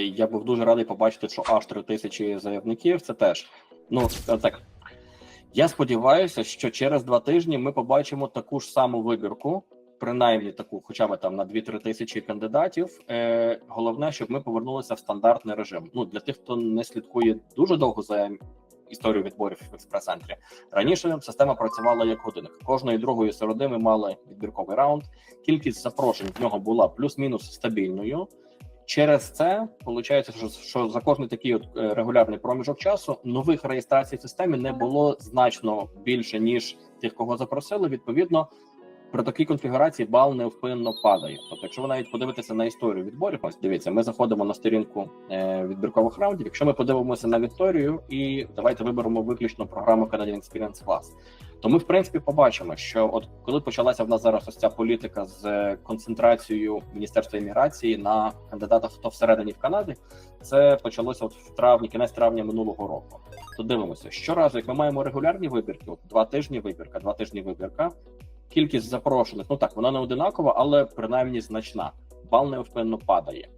Я був дуже радий побачити, що аж 3 тисячі заявників. Це теж ну е, так. Я сподіваюся, що через два тижні ми побачимо таку ж саму вибірку, принаймні таку, хоча б там на 2-3 тисячі кандидатів. Е, головне, щоб ми повернулися в стандартний режим. Ну для тих, хто не слідкує дуже довго за історію відборів в експрес-центрі. Раніше система працювала як годинник. Кожної другої середи ми мали відбірковий раунд. Кількість запрошень в нього була плюс-мінус стабільною. Через це виходить, що, що за кожний такий от е, регулярний проміжок часу нових реєстрацій в системі не було значно більше ніж тих, кого запросили. Відповідно, при такій конфігурації бал невпинно падає. Тобто, якщо ви навіть подивитеся на історію відборів, ось дивіться, ми заходимо на сторінку е, відбіркових раундів. Якщо ми подивимося на історію і давайте виберемо виключно програму Canadian Experience Class, то ми в принципі побачимо, що от коли почалася в нас зараз ось ця політика з е, концентрацією Міністерства імміграції на кандидатах, хто всередині в Канаді, це почалося от в травні, кінець травня минулого року. То дивимося, щоразу, як ми маємо регулярні вибірки, от два тижні вибірка, два тижні вибірка. Кількість запрошених, ну так, вона не одинакова, але принаймні значна. Бал невпинно падає.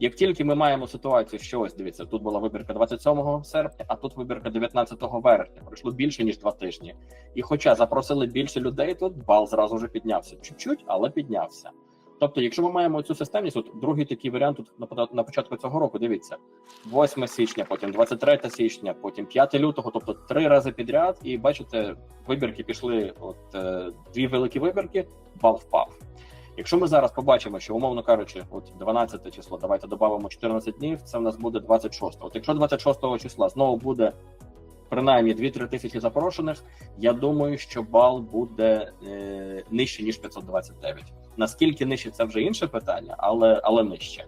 Як тільки ми маємо ситуацію, що ось дивіться, тут була вибірка 27 серпня, а тут вибірка 19 вересня. Пройшло більше ніж два тижні. І хоча запросили більше людей, тут бал зразу вже піднявся. Чуть-чуть, але піднявся. Тобто, якщо ми маємо цю системність, от другий такий варіант тут на початку цього року, дивіться, 8 січня, потім 23 січня, потім 5 лютого, тобто три рази підряд, і бачите, вибірки пішли. От е, дві великі вибірки, бал впав. Якщо ми зараз побачимо, що умовно кажучи, от 12 число, давайте додамо 14 днів, це в нас буде 26. От якщо 26 числа знову буде принаймні 2-3 тисячі запрошених, я думаю, що бал буде е, нижче ніж 529. Наскільки нижче, це вже інше питання, але але нижче.